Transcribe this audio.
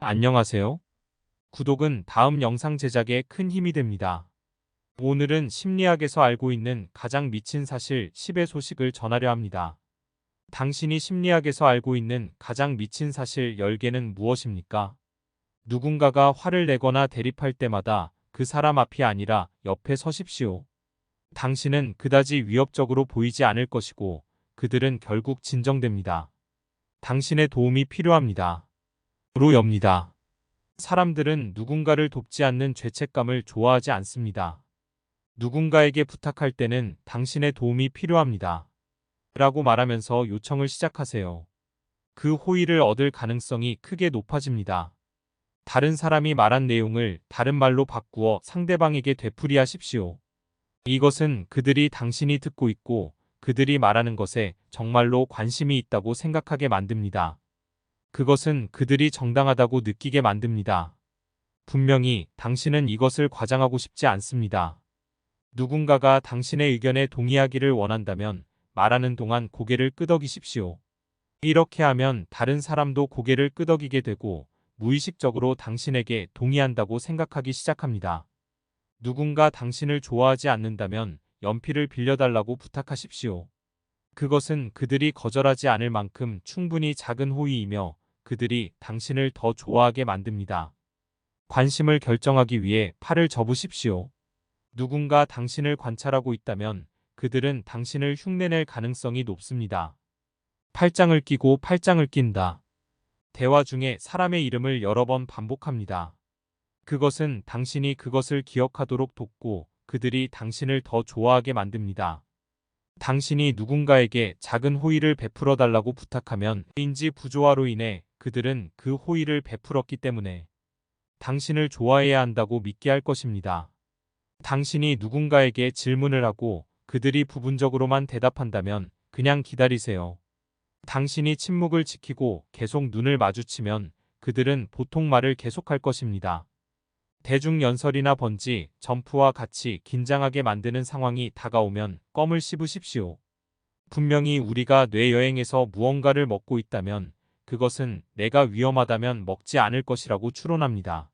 안녕하세요. 구독은 다음 영상 제작에 큰 힘이 됩니다. 오늘은 심리학에서 알고 있는 가장 미친 사실 10의 소식을 전하려 합니다. 당신이 심리학에서 알고 있는 가장 미친 사실 10개는 무엇입니까? 누군가가 화를 내거나 대립할 때마다 그 사람 앞이 아니라 옆에 서십시오. 당신은 그다지 위협적으로 보이지 않을 것이고 그들은 결국 진정됩니다. 당신의 도움이 필요합니다. 로 엽니다. 사람들은 누군가를 돕지 않는 죄책감을 좋아하지 않습니다. 누군가에게 부탁할 때는 당신의 도움이 필요합니다. 라고 말하면서 요청을 시작하세요. 그 호의를 얻을 가능성이 크게 높아집니다. 다른 사람이 말한 내용을 다른 말로 바꾸어 상대방에게 되풀이하십시오. 이것은 그들이 당신이 듣고 있고 그들이 말하는 것에 정말로 관심이 있다고 생각하게 만듭니다. 그것은 그들이 정당하다고 느끼게 만듭니다. 분명히 당신은 이것을 과장하고 싶지 않습니다. 누군가가 당신의 의견에 동의하기를 원한다면 말하는 동안 고개를 끄덕이십시오. 이렇게 하면 다른 사람도 고개를 끄덕이게 되고 무의식적으로 당신에게 동의한다고 생각하기 시작합니다. 누군가 당신을 좋아하지 않는다면 연필을 빌려달라고 부탁하십시오. 그것은 그들이 거절하지 않을 만큼 충분히 작은 호의이며 그들이 당신을 더 좋아하게 만듭니다. 관심을 결정하기 위해 팔을 접으십시오. 누군가 당신을 관찰하고 있다면 그들은 당신을 흉내낼 가능성이 높습니다. 팔짱을 끼고 팔짱을 낀다. 대화 중에 사람의 이름을 여러 번 반복합니다. 그것은 당신이 그것을 기억하도록 돕고 그들이 당신을 더 좋아하게 만듭니다. 당신이 누군가에게 작은 호의를 베풀어 달라고 부탁하면 인지 부조화로 인해 그들은 그 호의를 베풀었기 때문에 당신을 좋아해야 한다고 믿게 할 것입니다. 당신이 누군가에게 질문을 하고 그들이 부분적으로만 대답한다면 그냥 기다리세요. 당신이 침묵을 지키고 계속 눈을 마주치면 그들은 보통 말을 계속할 것입니다. 대중연설이나 번지, 점프와 같이 긴장하게 만드는 상황이 다가오면 껌을 씹으십시오. 분명히 우리가 뇌여행에서 무언가를 먹고 있다면 그것은 내가 위험하다면 먹지 않을 것이라고 추론합니다.